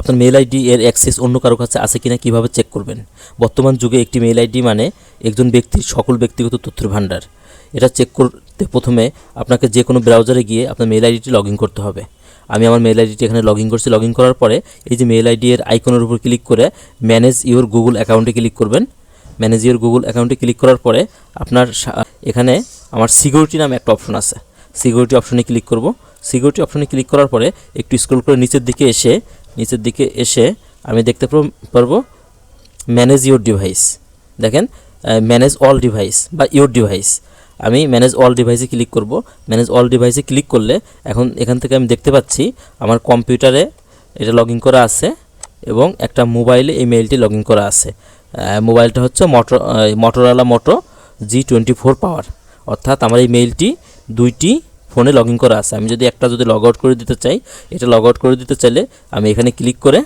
আপনার mail ID এর access অন্য কারও কাছে আছে কিনা কীভাবে চেক করবেন? বর্তমান যুগে একটি মেল আইডি মানে একজন ব্যক্তির সকল ব্যক্তিগত তথ্যের ভাণ্ডার। এটা চেক করতে প্রথমে আপনাকে যে কোনো ব্রাউজারে গিয়ে আপনার মেল আইডিটি লগ ইন করতে হবে। আমি আমার মেল আইডিটি এখানে লগ ইন করছি লগ ইন করার পরে এই যে মেল আইডি এর আইকনের উপর ক্লিক করে ম্যানেজ ইওর গুগল অ্যাকাউন্টে ক্লিক করবেন। ম্যানেজ ইওর গুগল অ্যাকাউন্টে ক্লিক করার পরে আপনার এখানে আমার সিকিউরিটি নামে একটা অপশন আছে। সিকিউরিটি অপশনে ক্লিক করব। সিকিউরিটি অপশনে ক্লিক করার পরে একটু স্ক্রল করে নিচের দিকে এসে নিচের দিকে এসে আমি দেখতে পার- পারব ম্যানেজ ইওর ডিভাইস দেখেন ম্যানেজ অল ডিভাইস বা ইওর ডিভাইস আমি ম্যানেজ অল ডিভাইসে ক্লিক করব। ম্যানেজ অল ডিভাইসে ক্লিক করলে এখন এখান থেকে আমি দেখতে পাচ্ছি আমার কম্পিউটারে এটা লগ করা আছে এবং একটা মোবাইলে এই মেইলটি লগ করা আছে। মোবাইলটা হচ্ছে motor মোটরওয়ালা Moto G twenty four power অর্থাৎ আমার এই মেইলটি দুইটি ফোনে লগ ইন করা আছে। আমি যদি একটা যদি লগ আউট করে দিতে চাই, এটা লগ আউট করে দিতে চাইলে আমি এখানে ক্লিক করে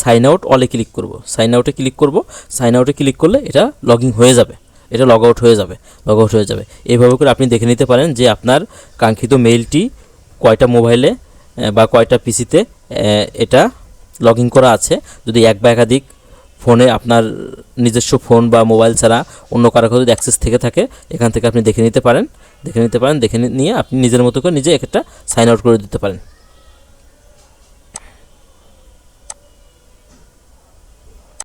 সাইন আউট অলে ক্লিক করব। সাইন আউটে ক্লিক করব। সাইন আউটে ক্লিক করলে এটা লগ ইন হয়ে যাবে। এটা লগ আউট হয়ে যাবে। লগ আউট হয়ে যাবে। এইভাবে করে আপনি দেখে নিতে পারেন যে আপনার কাঙ্ক্ষিত মেইলটি কয়টা মোবাইলে বা কয়টা পিসিতে এটা লগ করা আছে। যদি এক বা একাধিক ফোনে আপনার নিজস্ব ফোন বা মোবাইল ছাড়া অন্য কারও যদি অ্যাক্সেস থেকে থাকে, এখান থেকে আপনি দেখে নিতে পারেন, দেখে নিতে পারেন, দেখে নিয়ে আপনি নিজের মতো করে নিজে একটা সাইন আউট করে দিতে পারেন।